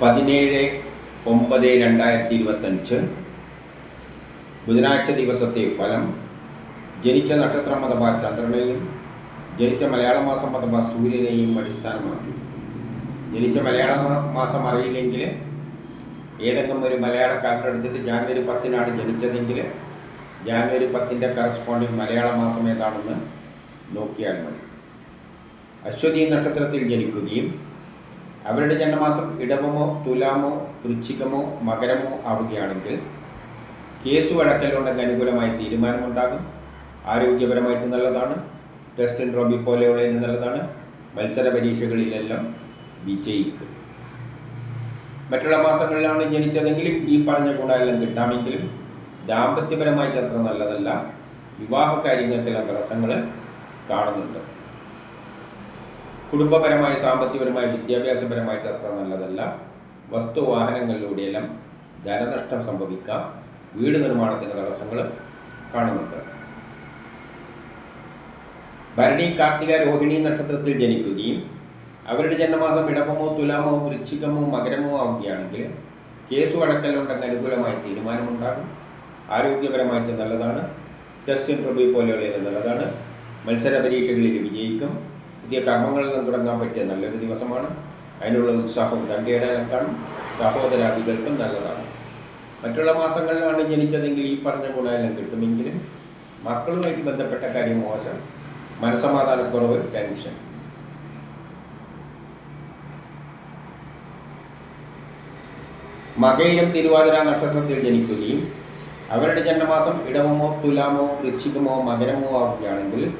പതിനേഴ് ഒമ്പത് രണ്ടായിരത്തി ഇരുപത്തഞ്ച് ബുധനാഴ്ച ദിവസത്തെ ഫലം ജനിച്ച നക്ഷത്രം അഥവാ ചന്ദ്രനെയും ജനിച്ച മലയാള മാസം അഥവാ സൂര്യനെയും അടിസ്ഥാനമാക്കി. ജനിച്ച മലയാള മാസം അറിയില്ലെങ്കിൽ ഏതെങ്കിലും ഒരു മലയാള കാലണ്ടർ എടുത്തിട്ട് ജാനുവരി പത്തിനാണ് ജനിച്ചതെങ്കിൽ ജാനുവരി പത്തിന്റെ കറസ്പോണ്ടിങ് മലയാള മാസം ഏതാണെന്ന് നോക്കിയാൽ മതി. അശ്വതി നക്ഷത്രത്തിൽ ജനിക്കുകയും അവരുടെ ജന്മമാസം ഇടവമോ തുലാമോ വൃശ്ചികമോ മകരമോ ആവുകയാണെങ്കിൽ കേസ് വഴക്കലുണ്ടെങ്കിൽ അനുകൂലമായി തീരുമാനമുണ്ടാകും. ആരോഗ്യപരമായിട്ട് നല്ലതാണ്. ടെസ്റ്റ് റോബി പോലെയുള്ള നല്ലതാണ്. മത്സര പരീക്ഷകളിലെല്ലാം വിജയിക്കും. മറ്റുള്ള മാസങ്ങളിലാണ് ജനിച്ചതെങ്കിലും ഈ പറഞ്ഞ ഗുണമെല്ലാം കിട്ടാമെങ്കിലും ദാമ്പത്യപരമായിട്ട് അത്ര നല്ലതല്ല. വിവാഹ കാര്യങ്ങൾക്കെല്ലാം തടസ്സങ്ങൾ കാണുന്നുണ്ട്. കുടുംബപരമായ സാമ്പത്തികപരമായ വിദ്യാഭ്യാസപരമായിട്ട് അത്ര നല്ലതല്ല. വസ്തുവാഹനങ്ങളിലൂടെയെല്ലാം ധനനഷ്ടം സംഭവിക്കാം. വീട് നിർമ്മാണത്തിന് തടസ്സങ്ങൾ കാണുന്നുണ്ട്. ഭരണി കാർത്തിക രോഹിണി നക്ഷത്രത്തിൽ ജനിക്കുകയും അവരുടെ ജന്മമാസം ഇടവമോ തുലാമോ വൃശ്ചികമോ മകരമോ ആവുകയാണെങ്കിൽ കേസ് വഴക്കലുണ്ടെങ്കിൽ അനുകൂലമായ തീരുമാനമുണ്ടാകും. ആരോഗ്യപരമായിട്ട് നല്ലതാണ്. ടെസ്റ്റ് ഇൻട്രവ്യൂ പോലെയുള്ളത് നല്ലതാണ്. മത്സര പരീക്ഷകളിൽ വിജയിക്കും. പുതിയ കർമ്മങ്ങളെല്ലാം തുടങ്ങാൻ പറ്റിയ നല്ലൊരു ദിവസമാണ്. അതിനുള്ള ഉത്സാഹവും തന്റെയിടാനും കാണും സഹോദരാദികൾക്കും നല്ലതാണ്. മറ്റുള്ള മാസങ്ങളിലാണ് ജനിച്ചതെങ്കിൽ ഈ പറഞ്ഞ ഗുണമെല്ലാം കിട്ടുമെങ്കിലും മക്കളുമായിട്ട് ബന്ധപ്പെട്ട കാര്യം മോശം. മനസമാധാനക്കുറവ് ടെൻഷൻ. മകയിലും തിരുവാതിര നക്ഷത്രത്തിൽ ജനിക്കുകയും അവരുടെ ജന്മമാസം ഇടവമോ തുലാമോ വൃശ്ചികമോ മകരമോ ആവുകയാണെങ്കിൽ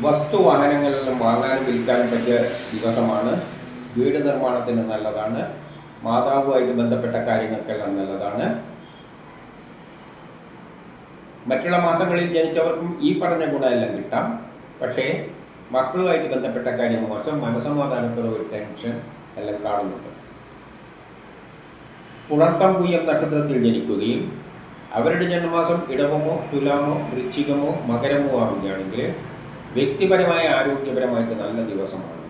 വസ്തുവാഹനങ്ങളെല്ലാം വാങ്ങാനും വിൽക്കാനും പറ്റിയ ദിവസമാണ്. വീട് നിർമ്മാണത്തിന് നല്ലതാണ്. മാതാവുമായിട്ട് ബന്ധപ്പെട്ട കാര്യങ്ങൾക്കെല്ലാം നല്ലതാണ്. മറ്റുള്ള മാസങ്ങളിൽ ജനിച്ചവർക്കും ഈ പറഞ്ഞ ഗുണമെല്ലാം കിട്ടാം. പക്ഷേ മക്കളുമായിട്ട് ബന്ധപ്പെട്ട കാര്യം മോശം. മനസമാധാനക്കുറവ് ടെൻഷൻ എല്ലാം കാണുന്നുണ്ട്. പുണർത്തം കുയ്യം നക്ഷത്രത്തിൽ ജനിക്കുകയും അവരുടെ ജന്മമാസം ഇടവമോ തുലാമോ വൃശ്ചികമോ മകരമോ ആവുകയാണെങ്കിൽ വ്യക്തിപരമായ ആരോഗ്യപരമായിട്ട് നല്ല ദിവസമാണ്.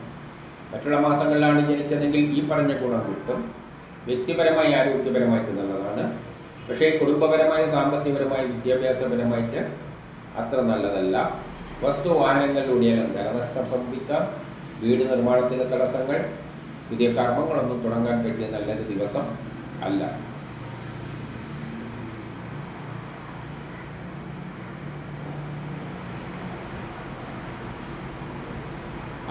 മറ്റുള്ള മാസങ്ങളിലാണ് ജനിച്ചതെങ്കിൽ ഈ പറഞ്ഞ ഗുണം കിട്ടും. വ്യക്തിപരമായ ആരോഗ്യപരമായിട്ട് നല്ലതാണ്. പക്ഷേ കുടുംബപരമായ സാമ്പത്തികപരമായ വിദ്യാഭ്യാസപരമായിട്ട് അത്ര നല്ലതല്ല. വസ്തു വാഹനങ്ങളിലൂടെയെല്ലാം ധനനഷ്ടം സംഭവിക്കാം. വീട് നിർമ്മാണത്തിന് തടസ്സങ്ങൾ പുതിയ കർമ്മങ്ങളൊന്നും തുടങ്ങാൻ പറ്റിയ നല്ലൊരു ദിവസം അല്ല.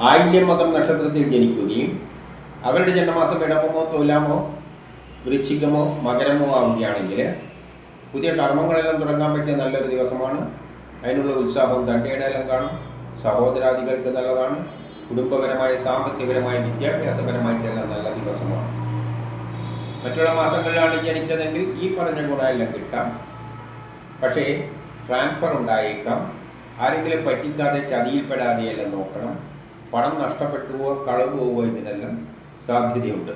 ആയില്യമകം നക്ഷത്രത്തിൽ ജനിക്കുകയും അവരുടെ ജന്മമാസം ഇടമോ തുലാമോ വൃശ്ചികമോ മകരമോ ആവുകയാണെങ്കിൽ പുതിയ കർമ്മങ്ങളെല്ലാം തുടങ്ങാൻ പറ്റിയ നല്ലൊരു ദിവസമാണ്. അതിനുള്ള ഉത്സാഹവും എല്ലാം കാണും. സഹോദരാദികൾക്ക് നല്ലതാണ്. കുടുംബപരമായ സാമ്പത്തികപരമായ വിദ്യാഭ്യാസപരമായിട്ടെല്ലാം നല്ല ദിവസമാണ്. മറ്റുള്ള മാസങ്ങളിലാണ് ജനിച്ചതെങ്കിൽ ഈ പറഞ്ഞ ഗുണമെല്ലാം കിട്ടാം. പക്ഷേ ട്രാൻസ്ഫർ ഉണ്ടായേക്കാം. ആരെങ്കിലും പറ്റിക്കാതെ ചതിയിൽപ്പെടാതെയെല്ലാം നോക്കണം. പണം നഷ്ടപ്പെട്ടുവോ കളവ് പോവോ ഇതിനെല്ലാം സാധ്യതയുണ്ട്.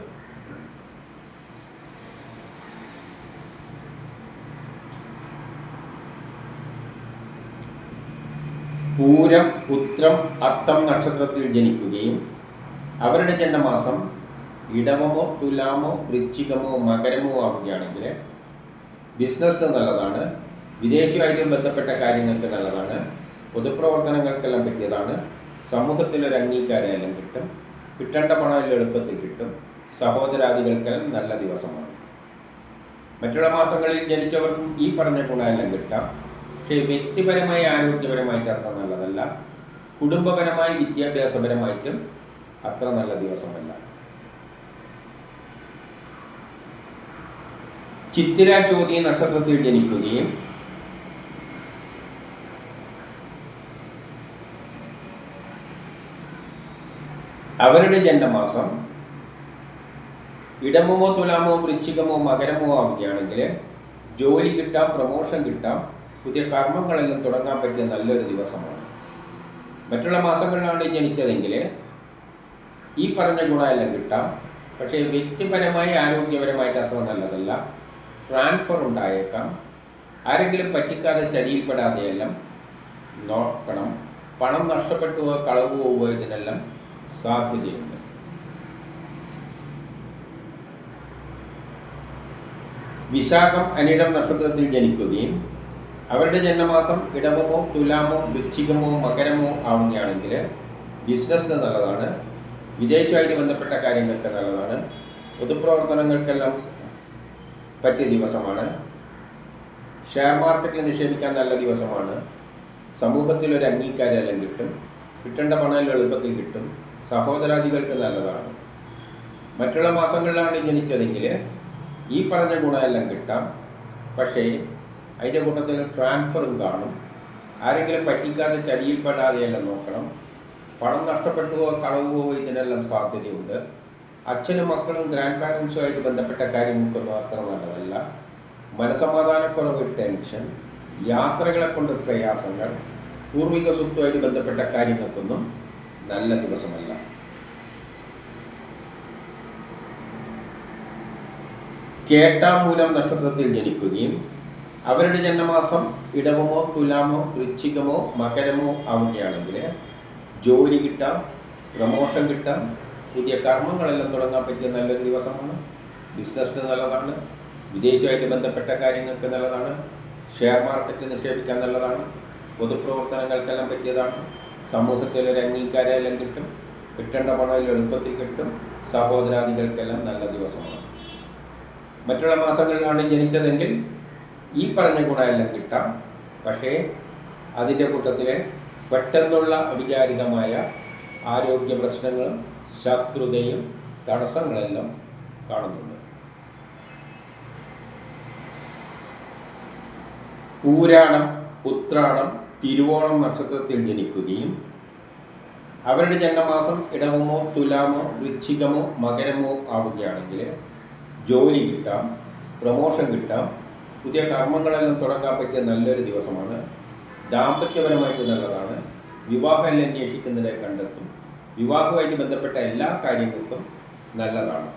പൂരം ഉത്രം അത്തം നക്ഷത്രത്തിൽ ജനിക്കുകയും അവരുടെ ജന്മമാസം ഇടവമോ തുലാമോ വൃശ്ചികമോ മകരമോ ആവുകയാണെങ്കിൽ ബിസിനസ്സിന് നല്ലതാണ് വിദേശമായിട്ടും ബന്ധപ്പെട്ട കാര്യങ്ങൾക്ക് നല്ലതാണ് പൊതുപ്രവർത്തനങ്ങൾക്കെല്ലാം പറ്റിയതാണ് സമൂഹത്തിലൊരു അംഗീകാരമെല്ലാം കിട്ടും. കിട്ടേണ്ട പണം എല്ലാം എളുപ്പത്തിൽ കിട്ടും. സഹോദരാദികൾക്കെല്ലാം നല്ല ദിവസമാണ്. മറ്റുള്ള മാസങ്ങളിൽ ജനിച്ചവർക്കും ഈ പറഞ്ഞ ഗുണമെല്ലാം കിട്ടാം. പക്ഷേ വ്യക്തിപരമായി ആരോഗ്യപരമായിട്ട് അത്ര നല്ലതല്ല. കുടുംബപരമായി വിദ്യാഭ്യാസപരമായിട്ടും അത്ര നല്ല ദിവസമല്ല. ചിത്തിര ചോദ്യ നക്ഷത്രത്തിൽ ജനിക്കുകയും അവരുടെ ജന്മമാസം ഇടമോ തുലാമോ വൃശ്ചികമോ മകരമോ ആവുകയാണെങ്കിൽ ജോലി കിട്ടാം പ്രമോഷൻ കിട്ടാം പുതിയ കർമ്മങ്ങളെല്ലാം തുടങ്ങാൻ പറ്റിയ നല്ലൊരു ദിവസമാണ്. മറ്റുള്ള മാസങ്ങളിലാണ് ജനിച്ചതെങ്കിൽ ഈ പറഞ്ഞ ഗുണമെല്ലാം കിട്ടാം. പക്ഷേ വ്യക്തിപരമായി ആരോഗ്യപരമായിട്ട് അത്ര നല്ലതല്ല. ട്രാൻസ്ഫർ ഉണ്ടായേക്കാം. ആരെങ്കിലും പറ്റിക്കാതെ ചതിയിൽപ്പെടാതെയെല്ലാം നോക്കണം. പണം നഷ്ടപ്പെട്ടുവോ കളവ് പോവുക ഇതിനെല്ലാം സാധ്യതയുണ്ട്. വിശാഖം അനിടം നക്ഷത്രത്തിൽ ജനിക്കുകയും അവരുടെ ജന്മമാസം ഇടവമോ തുലാമോ വൃക്ഷികമോ മകരമോ ആവുകയാണെങ്കിൽ ബിസിനസ്സിന് നല്ലതാണ് വിദേശമായിട്ട് ബന്ധപ്പെട്ട കാര്യങ്ങൾക്ക് നല്ലതാണ് പൊതുപ്രവർത്തനങ്ങൾക്കെല്ലാം പറ്റിയ ദിവസമാണ് ഷെയർ മാർക്കറ്റിൽ നിഷേധിക്കാൻ നല്ല ദിവസമാണ് സമൂഹത്തിൽ ഒരു അംഗീകാരം എല്ലാം കിട്ടും കിട്ടേണ്ട പണം എല്ലാം എളുപ്പത്തിൽ കിട്ടും സഹോദരാദികൾക്ക് നല്ലതാണ്. മറ്റുള്ള മാസങ്ങളിലാണ് ജനിച്ചതെങ്കിൽ ഈ പറഞ്ഞ ഗുണമെല്ലാം കിട്ടാം. പക്ഷേ അതിന്റെ കൂട്ടത്തിൽ ട്രാൻസ്ഫറും കാണും. ആരെങ്കിലും പറ്റിക്കാതെ ചടിയിൽപ്പെടാതെയെല്ലാം നോക്കണം. പണം നഷ്ടപ്പെട്ടുവോ കളവ് പോവോ ഇതിനെല്ലാം സാധ്യതയുണ്ട്. അച്ഛനും മക്കളും ഗ്രാൻഡ് പാരൻസുമായിട്ട് ബന്ധപ്പെട്ട കാര്യങ്ങൾക്കൊന്നും അത്ര നല്ലതല്ല. മനസമാധാനക്കുറവ് ടെൻഷൻ യാത്രകളെ കൊണ്ട് പ്രയാസങ്ങൾ പൂർവിക സ്വത്തുമായിട്ട് ബന്ധപ്പെട്ട കാര്യങ്ങൾക്കൊന്നും നല്ല ദിവസമല്ല. കേട്ടാം മൂലം നക്ഷത്രത്തിൽ ജനിക്കുകയും അവരുടെ ജന്മമാസം ഇടവമോ തുലാമോ വൃശ്ചികമോ മകരമോ ആവുകയാണെങ്കിൽ ജോലി കിട്ടാം പ്രമോഷൻ കിട്ടാം പുതിയ കർമ്മങ്ങളെല്ലാം തുടങ്ങാൻ പറ്റിയ നല്ലൊരു ദിവസമാണ്. ബിസിനസ്സിന് നല്ലതാണ് വിദേശമായിട്ട് ബന്ധപ്പെട്ട കാര്യങ്ങൾക്ക് നല്ലതാണ് ഷെയർ മാർക്കറ്റ് നിക്ഷേപിക്കാൻ നല്ലതാണ് പൊതുപ്രവർത്തനങ്ങൾക്കെല്ലാം പറ്റിയതാണ്. സമൂഹത്തിൽ ഒരു അംഗീകാരമെല്ലാം കിട്ടും കിട്ടേണ്ട പണം എളുപ്പത്തിൽ കിട്ടും സഹോദരാദികൾക്കെല്ലാം നല്ല ദിവസമാണ്. മറ്റുള്ള മാസങ്ങളിലാണ് ജനിച്ചതെങ്കിൽ ഈ പറഞ്ഞ ഗുണമെല്ലാം കിട്ടാം. പക്ഷേ അതിന്റെ കൂട്ടത്തിൽ പെട്ടെന്നുള്ള അവിചാരിതമായ ആരോഗ്യ പ്രശ്നങ്ങളും ശത്രുതയും തടസ്സങ്ങളെല്ലാം കാണുന്നുണ്ട്. പൂരാണം ഉത്രാണം തിരുവോണം നക്ഷത്രത്തിൽ ജനിക്കുകയും അവരുടെ ജന്മമാസം ഇടവമോ തുലാമോ വൃശ്ചികമോ മകരമോ ആവുകയാണെങ്കിൽ ജോലി കിട്ടാം പ്രമോഷൻ കിട്ടാം പുതിയ കർമ്മങ്ങളെല്ലാം തുടങ്ങാൻ പറ്റിയ നല്ലൊരു ദിവസമാണ്. ദാമ്പത്യപരമായിട്ട് നല്ലതാണ്. വിവാഹം അന്വേഷിക്കുന്നതിനെ കണ്ടെത്തും. വിവാഹവുമായിട്ട് ബന്ധപ്പെട്ട എല്ലാ കാര്യങ്ങൾക്കും നല്ലതാണ്.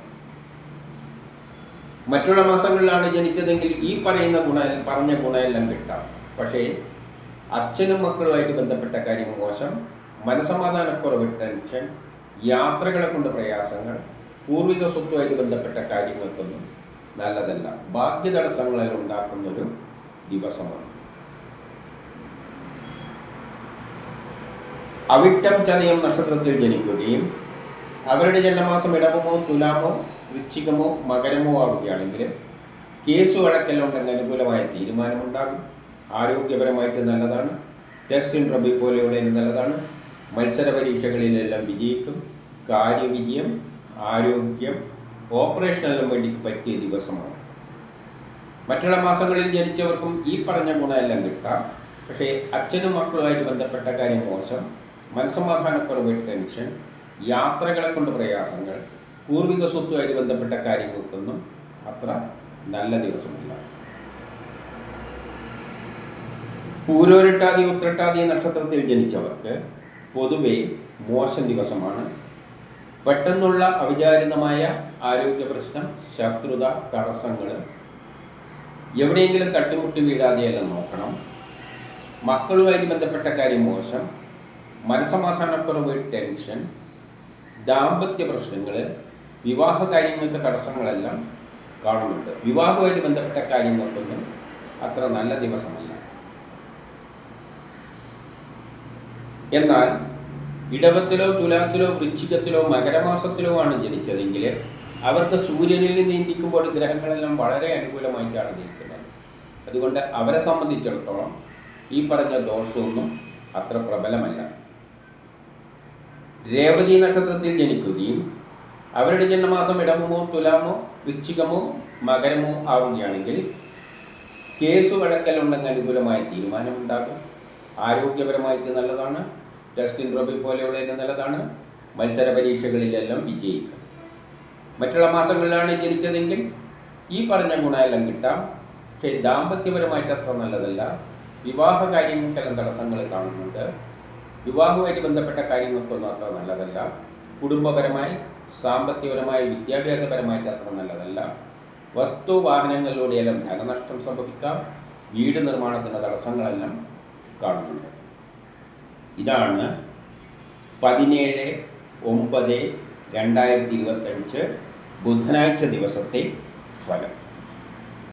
മറ്റുള്ള മാസങ്ങളിലാണ് ജനിച്ചതെങ്കിൽ ഈ പറയുന്ന ഗുണ പറഞ്ഞ ഗുണമെല്ലാം കിട്ടാം. പക്ഷേ അച്ഛനും മക്കളുമായിട്ട് ബന്ധപ്പെട്ട കാര്യം മോശം. മനസമാധാനക്കുറവ് ടെൻഷൻ യാത്രകളെ കൊണ്ട് പ്രയാസങ്ങൾ പൂർവിക സ്വത്തുമായിട്ട് ബന്ധപ്പെട്ട കാര്യങ്ങൾക്കൊന്നും നല്ലതല്ല. ഭാഗ്യ തടസ്സങ്ങളെല്ലാം ഉണ്ടാക്കുന്നൊരു ദിവസമാണ്. അവിട്ടം ചതയം നക്ഷത്രത്തിൽ ജനിക്കുകയും അവരുടെ ജന്മമാസം ഇടവമോ തുലാമോ വൃശ്ചികമോ മകരമോ ആവുകയാണെങ്കിൽ കേസ് വഴക്കെല്ലാം ഉണ്ടെങ്കിൽ അനുകൂലമായ തീരുമാനമുണ്ടാകും. ആരോഗ്യപരമായിട്ട് നല്ലതാണ്. ടെസ്റ്റ് ഇൻ റബി പോലെയുള്ള നല്ലതാണ്. മത്സര പരീക്ഷകളിലെല്ലാം വിജയിക്കും. കാര്യവിജയം ആരോഗ്യം ഓപ്പറേഷനെല്ലാം വേണ്ടി പറ്റിയ ദിവസമാണ്. മറ്റുള്ള മാസങ്ങളിൽ ജനിച്ചവർക്കും ഈ പറഞ്ഞ ഗുണമെല്ലാം കിട്ടാം. പക്ഷേ അച്ഛനും മക്കളുമായിട്ട് ബന്ധപ്പെട്ട കാര്യം മോശം. മനസ്സമാധാനക്കുറവ് ടെൻഷൻ യാത്രകളെ കൊണ്ട് പ്രയാസങ്ങൾ പൂർവിക സ്വത്തുമായിട്ട് ബന്ധപ്പെട്ട കാര്യങ്ങൾക്കൊന്നും അത്ര നല്ല ദിവസമില്ല. പൂരോരിട്ടാതി ഉത്രട്ടാതി നക്ഷത്രത്തിൽ ജനിച്ചവർക്ക് പൊതുവെ മോശം ദിവസമാണ്. പെട്ടെന്നുള്ള അവിചാരിതമായ ആരോഗ്യ പ്രശ്നം ശത്രുത തടസ്സങ്ങൾ എവിടെയെങ്കിലും തട്ടിമുട്ടി വീഴാതെയെല്ലാം നോക്കണം. മക്കളുമായി ബന്ധപ്പെട്ട കാര്യം മോശം. മനസമാധാനക്കുറവ് ടെൻഷൻ. ദാമ്പത്യ പ്രശ്നങ്ങൾ വിവാഹ കാര്യങ്ങൾക്ക് തടസ്സങ്ങളെല്ലാം കാണുന്നുണ്ട്. വിവാഹവുമായി ബന്ധപ്പെട്ട കാര്യങ്ങൾക്കൊന്നും അത്ര നല്ല ദിവസമല്ല. എന്നാൽ ഇടവത്തിലോ തുലാത്തിലോ വൃശ്ചികത്തിലോ മകരമാസത്തിലോ ആണ് ജനിച്ചതെങ്കിൽ അവർക്ക് സൂര്യനിൽ നീന്തിക്കുമ്പോൾ ഗ്രഹങ്ങളെല്ലാം വളരെ അനുകൂലമായിട്ടാണ് നിൽക്കുന്നത് അതുകൊണ്ട് അവരെ സംബന്ധിച്ചിടത്തോളം ഈ പറഞ്ഞ ദോഷമൊന്നും അത്ര പ്രബലമല്ല. രേവതി നക്ഷത്രത്തിൽ ജനിക്കുകയും അവരുടെ ജന്മമാസം ഇടമോ തുലാമോ വൃശ്ചികമോ മകരമോ ആവുകയാണെങ്കിൽ കേസ് വഴക്കലുണ്ടെങ്കിൽ അനുകൂലമായ തീരുമാനമുണ്ടാകും. ആരോഗ്യപരമായിട്ട് നല്ലതാണ്. ജസ്റ്റിൻ റോബി പോലെയുള്ളതിന് നല്ലതാണ്. മത്സര പരീക്ഷകളിലെല്ലാം വിജയിക്കും. മറ്റുള്ള മാസങ്ങളിലാണ് ജനിച്ചതെങ്കിൽ ഈ പറഞ്ഞ ഗുണമെല്ലാം കിട്ടാം. പക്ഷേ ദാമ്പത്യപരമായിട്ട് അത്ര നല്ലതല്ല. വിവാഹ കാര്യങ്ങൾക്കെല്ലാം തടസ്സങ്ങൾ കാണുന്നുണ്ട്. വിവാഹവുമായിട്ട് ബന്ധപ്പെട്ട കാര്യങ്ങൾക്കൊന്നും അത്ര നല്ലതല്ല. കുടുംബപരമായി സാമ്പത്തികപരമായി വിദ്യാഭ്യാസപരമായിട്ട് അത്ര നല്ലതല്ല. വസ്തു വാഹനങ്ങളിലൂടെയെല്ലാം ധനനഷ്ടം സംഭവിക്കാം. വീട് നിർമ്മാണത്തിന്റെ തടസ്സങ്ങളെല്ലാം കാണുന്നുണ്ട്. ഇതാണ് പതിനേഴ് ഒമ്പത് രണ്ടായിരത്തി ഇരുപത്തഞ്ച് ബുധനാഴ്ച ദിവസത്തെ ഫലം.